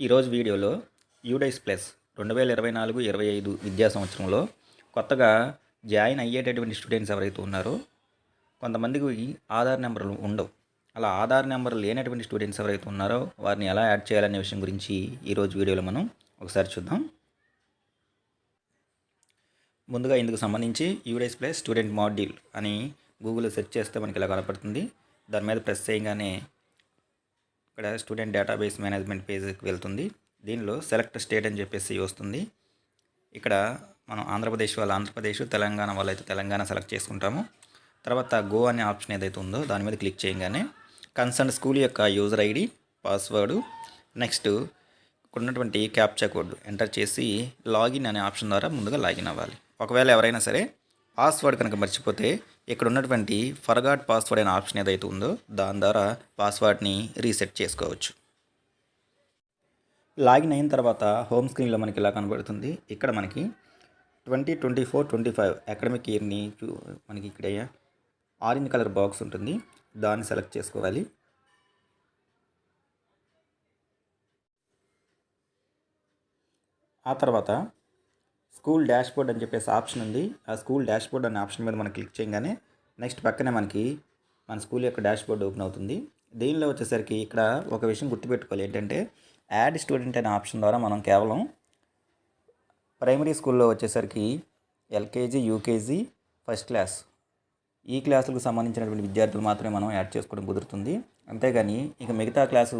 ఈరోజు వీడియోలో UDISE plus రెండు వేల ఇరవై నాలుగు ఇరవై ఐదు విద్యా సంవత్సరంలో కొత్తగా జాయిన్ అయ్యేటటువంటి స్టూడెంట్స్ ఎవరైతే ఉన్నారో కొంతమందికి ఆధార్ నెంబర్లు ఉండవు. అలా ఆధార్ నెంబర్ లేనటువంటి స్టూడెంట్స్ ఎవరైతే ఉన్నారో వారిని ఎలా యాడ్ చేయాలనే విషయం గురించి ఈరోజు వీడియోలో మనం ఒకసారి చూద్దాం. ముందుగా ఇందుకు సంబంధించి యూడైస్ ప్లస్ స్టూడెంట్ మాడ్యూల్ అని గూగుల్లో సెర్చ్ చేస్తే మనకి ఇలా కనపడుతుంది. దాని మీద ప్రెస్ చేయగానే ఇక్కడ స్టూడెంట్ డేటాబేస్ మేనేజ్మెంట్ పేజ్కి వెళ్తుంది. దీనిలో సెలెక్ట్ స్టేట్ అని చెప్పేసి వస్తుంది. ఇక్కడ మనం ఆంధ్రప్రదేశ్ వాళ్ళు ఆంధ్రప్రదేశ్ తెలంగాణ వాళ్ళైతే తెలంగాణ సెలెక్ట్ చేసుకుంటాము. తర్వాత గో అనే ఆప్షన్ ఏదైతే ఉందో దాని మీద క్లిక్ చేయగానే కన్సర్న్ స్కూల్ యొక్క యూజర్ ఐడి పాస్వర్డ్ నెక్స్ట్ ఉన్నటువంటి క్యాప్చా కోడ్ ఎంటర్ చేసి లాగిన్ అనే ఆప్షన్ ద్వారా ముందుగా లాగిన్ అవ్వాలి. ఒకవేళ ఎవరైనా సరే పాస్వర్డ్ కనుక మర్చిపోతే ఇక్కడ ఉన్నటువంటి ఫర్గాట్ పాస్వర్డ్ అనే ఆప్షన్ ఏదైతే ఉందో దాని ద్వారా పాస్వర్డ్ని రీసెట్ చేసుకోవచ్చు. లాగిన్ అయిన తర్వాత హోమ్ స్క్రీన్లో మనకి ఇలా కనబడుతుంది. ఇక్కడ మనకి twenty twenty four twenty five academic ఇయర్ని మనకి ఇక్కడ ఆరెంజ్ కలర్ బాక్స్ ఉంటుంది. దాన్ని సెలెక్ట్ చేసుకోవాలి. ఆ తర్వాత స్కూల్ డాష్బోర్డ్ అని చెప్పేసి ఆప్షన్ ఉంది. ఆ స్కూల్ డాష్బోర్డ్ అనే ఆప్షన్ మీద మనం క్లిక్ చేయగానే నెక్స్ట్ పక్కనే మనకి మన స్కూల్ యొక్క డాష్ బోర్డ్ ఓపెన్ అవుతుంది. దీనిలో వచ్చేసరికి ఇక్కడ ఒక విషయం గుర్తుపెట్టుకోవాలి. ఏంటంటే యాడ్ స్టూడెంట్ అనే ఆప్షన్ ద్వారా మనం కేవలం ప్రైమరీ స్కూల్లో వచ్చేసరికి ఎల్కేజీ యూకేజీ ఫస్ట్ క్లాస్ ఈ క్లాసులకు సంబంధించినటువంటి విద్యార్థులు మాత్రమే మనం యాడ్ చేసుకోవడం కుదురుతుంది. అంతేగాని ఇక మిగతా క్లాసు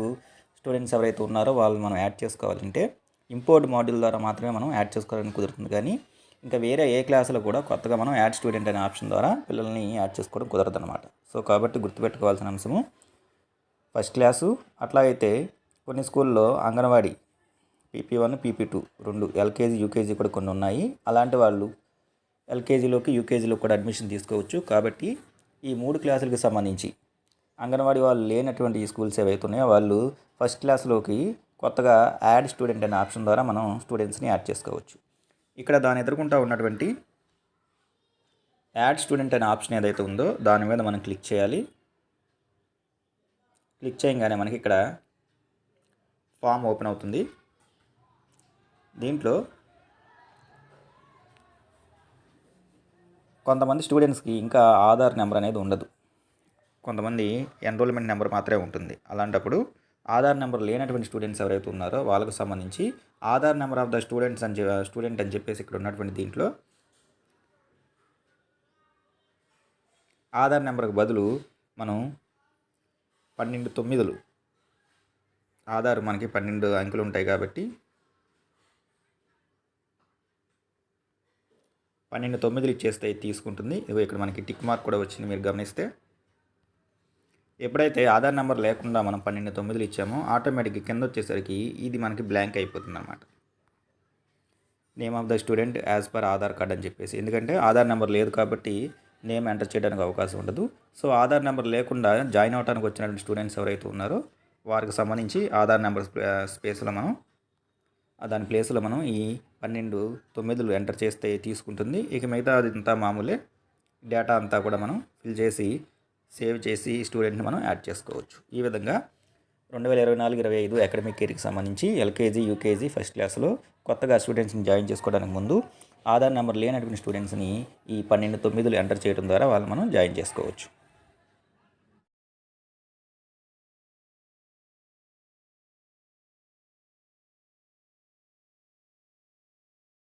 స్టూడెంట్స్ ఎవరైతే ఉన్నారో వాళ్ళు మనం యాడ్ చేసుకోవాలంటే ఇంపోర్ట్ మాడ్యూల్ ద్వారా మాత్రమే మనం యాడ్ చేసుకోవడానికి కుదురుతుంది. కానీ ఇంకా వేరే ఏ క్లాసులో కూడా కొత్తగా మనం యాడ్ స్టూడెంట్ అనే ఆప్షన్ ద్వారా పిల్లల్ని యాడ్ చేసుకోవడం కుదరదు అనమాట సో కాబట్టి గుర్తుపెట్టుకోవాల్సిన అంశము ఫస్ట్ క్లాసు అట్లాగైతే కొన్ని స్కూల్లో anganwadi PP one PP two రెండు ఎల్కేజీ యూకేజీ కూడా కొన్ని ఉన్నాయి. అలాంటి వాళ్ళు ఎల్కేజీలోకి యూకేజీలో కూడా అడ్మిషన్ తీసుకోవచ్చు. కాబట్టి ఈ మూడు క్లాసులకు సంబంధించి అంగన్వాడీ వాళ్ళు లేనటువంటి ఈ స్కూల్స్ ఏవైతే ఉన్నాయో వాళ్ళు ఫస్ట్ క్లాస్లోకి కొత్తగా యాడ్ స్టూడెంట్ అనే ఆప్షన్ ద్వారా మనం స్టూడెంట్స్ని యాడ్ చేసుకోవచ్చు. ఇక్కడ దాని ఎదుర్కొంటూ ఉన్నటువంటి యాడ్ స్టూడెంట్ అనే ఆప్షన్ ఏదైతే ఉందో దాని మీద మనం క్లిక్ చేయాలి. క్లిక్ చేయగానే మనకి ఇక్కడ ఫామ్ ఓపెన్ అవుతుంది. దీంట్లో కొంతమంది స్టూడెంట్స్కి ఇంకా ఆధార్ నెంబర్ అనేది ఉండదు. కొంతమంది ఎన్రోల్మెంట్ నెంబర్ మాత్రమే ఉంటుంది. అలాంటప్పుడు ఆధార్ నెంబర్ లేనటువంటి స్టూడెంట్స్ ఎవరైతే ఉన్నారో వాళ్ళకు సంబంధించి Aadhaar number of the students అని స్టూడెంట్ అని చెప్పేసి ఇక్కడ ఉన్నటువంటి దీంట్లో ఆధార్ నెంబర్కి బదులు మనం పన్నెండు తొమ్మిదిలు ఆధార్ మనకి పన్నెండు అంకెలు ఉంటాయి కాబట్టి పన్నెండు తొమ్మిదిలు ఇచ్చేస్తే తీసుకుంటుంది. ఇదిగో ఇక్కడ మనకి టిక్ మార్క్ కూడా వచ్చింది మీరు గమనిస్తే. ఎప్పుడైతే ఆధార్ నెంబర్ లేకుండా మనం పన్నెండు తొమ్మిదిలు ఇచ్చామో ఆటోమేటిక్గా కింద వచ్చేసరికి ఇది మనకి బ్లాంక్ అయిపోతుంది అనమాట name of the student as per Aadhaar card అని చెప్పేసి. ఎందుకంటే ఆధార్ నెంబర్ లేదు కాబట్టి నేమ్ ఎంటర్ చేయడానికి అవకాశం ఉండదు. సో ఆధార్ నెంబర్ లేకుండా జాయిన్ అవడానికి వచ్చినటువంటి స్టూడెంట్స్ ఎవరైతే ఉన్నారో వారికి సంబంధించి ఆధార్ నెంబర్ స్పేస్లో మనం దాని ప్లేస్లో మనం ఈ పన్నెండు తొమ్మిదిలు ఎంటర్ చేస్తే తీసుకుంటుంది. ఇక మిగతా అంతా మామూలే. డేటా అంతా కూడా మనం ఫిల్ చేసి సేవ్ చేసి స్టూడెంట్ని మనం యాడ్ చేసుకోవచ్చు. ఈ విధంగా రెండు వేల ఇరవై నాలుగు ఇరవై ఐదు అకాడమిక్ ఇయర్కి సంబంధించి ఎల్కేజీ యూకేజీ ఫస్ట్ క్లాస్లో కొత్తగా స్టూడెంట్స్ని జాయిన్ చేసుకోవడానికి ముందు ఆధార్ నెంబర్ లేనటువంటి స్టూడెంట్స్ని ఈ పన్నెండు తొమ్మిదిలు ఎంటర్ చేయడం ద్వారా వాళ్ళు మనం జాయిన్ చేసుకోవచ్చు.